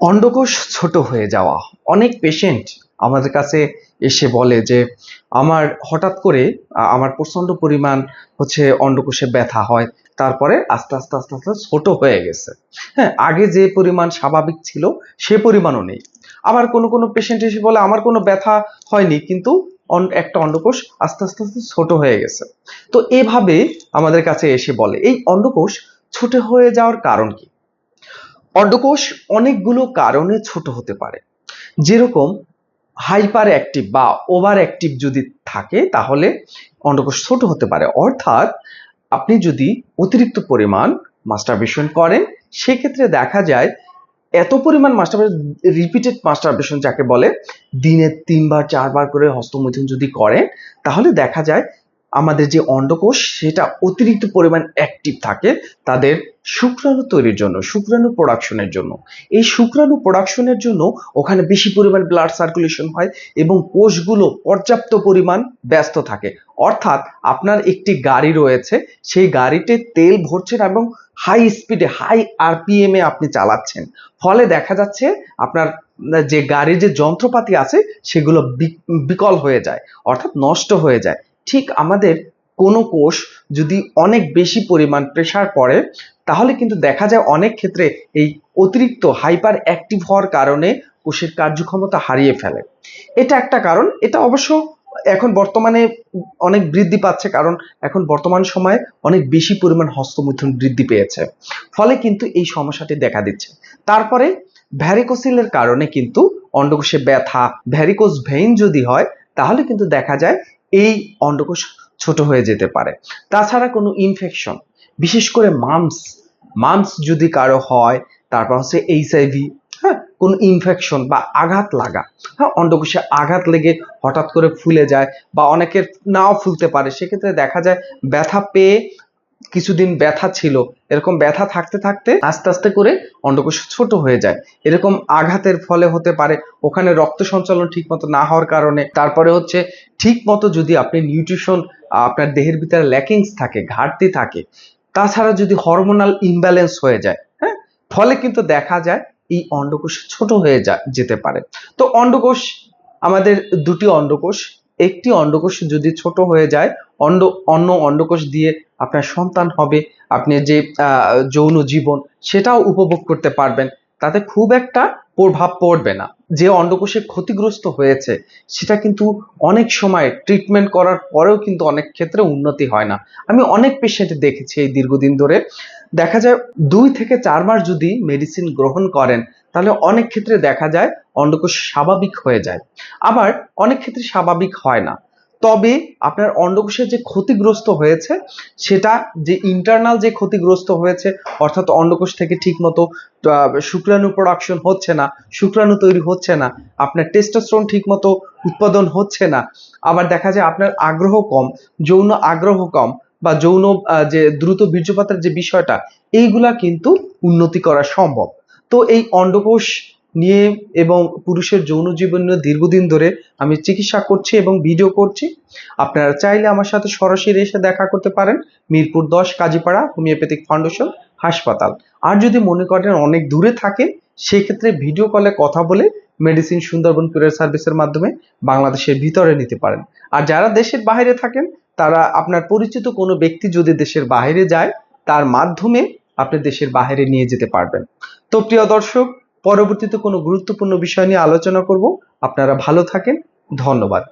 অন্ডকোষ ছোট হয়ে যাওয়া। অনেক পেশেন্ট আমাদের কাছে এসে বলে যে, আমার হঠাৎ করে আমার প্রচণ্ড পরিমাণ হচ্ছে অন্ডকোষে ব্যথা হয়, তারপরে আস্তে আস্তে আস্তে আস্তে ছোট হয়ে গেছে। হ্যাঁ আগে যে পরিমাণ স্বাভাবিক ছিল, সে পরিমাণও নেই। আবার কোনো কোনো পেশেন্ট এসে বলে, আমার কোনো ব্যথা হয়নি, কিন্তু একটা অন্ডকোষ আস্তে আস্তে আস্তে ছোট হয়ে গেছে। তো এভাবে আমাদের কাছে এসে বলে, এই অন্ডকোষ ছোট হয়ে যাওয়ার কারণ কি? অন্ডকোষ অনেকগুলো কারণে ছোট হতে পারে। যেরকম হাইপার অ্যাক্টিভ বা ওভার অ্যাক্টিভ যদি থাকে, তাহলে অন্ডকোষ ছোট হতে পারে। অর্থাৎ আপনি যদি অতিরিক্ত পরিমাণ মাস্টারবেশন করেন, সেক্ষেত্রে দেখা যায় এত পরিমাণ মাস্টারবেশন রিপিটেড মাস্টারবেশন যাকে বলে, দিনে তিনবার, চারবার করে হস্তমৈথুন যদি করেন, তাহলে দেখা যায় আমাদের যে অন্ডকোষ, সেটা অতিরিক্ত পরিমাণ অ্যাক্টিভ থাকে তাদের শুক্রাণু তৈরির জন্য, শুক্রাণু প্রোডাকশনের জন্য। এই শুক্রাণু প্রোডাকশনের জন্য ওখানে বেশি পরিমাণ ব্লাড সার্কুলেশন হয় এবং কোষগুলো পর্যাপ্ত পরিমাণ ব্যস্ত থাকে। অর্থাৎ আপনার একটি গাড়ি রয়েছে, সেই গাড়িতে তেল ভরছেন এবং হাই স্পিডে হাই আরপিএম এ আপনি চালাচ্ছেন। ফলে দেখা যাচ্ছে আপনার, যে গাড়ির যে যন্ত্রপাতি আছে, সেগুলো বিকল হয়ে যায়, অর্থাৎ নষ্ট হয়ে যায়। ঠিক আমাদের কোনো কোষ যদি অনেক বেশি পরিমাণ প্রেসার পড়ে, তাহলে কিন্তু দেখা যায় অনেক ক্ষেত্রে এই অতিরিক্ত হাইপার অ্যাক্টিভ হওয়ার কারণে কোষের কার্যক্ষমতা হারিয়ে ফেলে। এটা একটা কারণ, এটা অবশ্য এখন বর্তমানে অনেক বৃদ্ধি পাচ্ছে কারণ এখন বর্তমান সময়ে অনেক বেশি পরিমাণ হস্তমৈথুন বৃদ্ধি পেয়েছে। ফলে কিন্তু এই সমস্যাটি দেখা দিচ্ছে। তারপরে ভ্যারিকোসিলের কারণে কিন্তু অন্ডকোষে ব্যথা ভ্যারিকোস ভেইন যদি হয়, তাহলে কিন্তু দেখা যায় এই অন্ডকোষ ছোট হয়ে যেতে পারে। তাছাড়া কোনো ইনফেকশন বিশেষ করে মামস মামস যদি কারও হয়, তারপর হচ্ছে এইচআইভি হ্যাঁ কোনো ইনফেকশন বা আঘাত লাগা হ্যাঁ অন্ডকোষে আঘাত লেগে হঠাৎ করে ফুলে যায় বা অনেকের নাও ফুলতে পারে, সেক্ষেত্রে দেখা যায় ব্যথা পেয়ে কিছুদিন ব্যথা ছিল। এরকম ব্যথা থাকতে থাকতে আস্তে আস্তে করে অন্ডকোষ ছোট হয়ে যায়। এরকম আঘাতের ফলে হতে পারে। ওখানে রক্ত সঞ্চালন ঠিক মতো না হওয়ার কারণে। তারপরে হচ্ছে ঠিক মতো যদি আপনি নিউট্রিশন আপনার দেহের ভিতরে ল্যাকিংস থাকে, ঘাটতি থাকে, তাছাড়া যদি হরমোনাল ইমব্যালেন্স হয়ে যায় হ্যাঁ? ফলে কিন্তু দেখা যায় এই অন্ডকোষ ছোট হয়ে যা, যেতে পারে। তো অন্ডকোষ, আমাদের দুটি অন্ডকোষ, একটি অন্ডকোষ যদি ছোট হয়ে যায় অন্ড অন্য অন্ডকোষ দিয়ে আপনার সন্তান হবে, আপনি যে যৌন জীবন সেটাও উপভোগ করতে পারবেন। তাতে খুব একটা প্রভাব পড়বে না। যে অন্ডকোষে ক্ষতিগ্রস্ত হয়েছে, সেটা কিন্তু অনেক সময় ট্রিটমেন্ট করার পরেও কিন্তু অনেক ক্ষেত্রে উন্নতি হয় না। আমি অনেক পেশেন্ট দেখেছি এই দীর্ঘদিন ধরে। দেখা যায় দুই থেকে চার মাস যদি মেডিসিন গ্রহণ করেন, তাহলে অনেক ক্ষেত্রে দেখা যায় অন্ডকোষ স্বাভাবিক হয়ে যায়। আবার অনেক ক্ষেত্রে স্বাভাবিক হয় না। তবে আপনার অন্ডকোষের যে ক্ষতিগ্রস্ত হয়েছে, সেটা যে ইন্টারনাল যে ক্ষতিগ্রস্ত হয়েছে, অর্থাৎ অন্ডকোষ থেকে ঠিকমতো শুক্রাণু প্রোডাকশন হচ্ছে না, শুক্রাণু তৈরি হচ্ছে না, আপনার টেস্টোস্টেরন ঠিকমতো উৎপাদন হচ্ছে না, আবার দেখা যায় আপনার আগ্রহ কম, যৌন আগ্রহ কম, বা যৌন যে দ্রুত বীর্যপাতের যে বিষয়টা, এইগুলা কিন্তু উন্নতি করা সম্ভব। তো এই অন্ডকোষ নিয়ে এবং পুরুষের যৌন জীবন নিয়ে দীর্ঘদিন ধরে আমি চিকিৎসা করছি এবং ভিডিও করছি। আপনারা চাইলে আমার সাথে সরাসরি এসে দেখা করতে পারেন। মিরপুর দশ, কাজীপাড়া হোমিওপ্যাথিক ফাউন্ডেশন হাসপাতাল। আর যদি মনে করেন অনেক দূরে থাকেন সেক্ষেত্রে ভিডিও কলে কথা বলে মেডিসিন সুন্দরবন কুরিয়ার সার্ভিসের মাধ্যমে বাংলাদেশের ভিতরে নিতে পারেন। আর যারা দেশের বাইরে থাকেন, তারা আপনার পরিচিত কোনো ব্যক্তি যদি দেশের বাইরে যায়, তার মাধ্যমে আপনি দেশের বাইরে নিয়ে যেতে পারবেন। তো প্রিয় দর্শক পরবর্তীতে কোনো গুরুত্বপূর্ণ বিষয় নিয়ে আলোচনা করব। আপনারা ভালো থাকেন। ধন্যবাদ।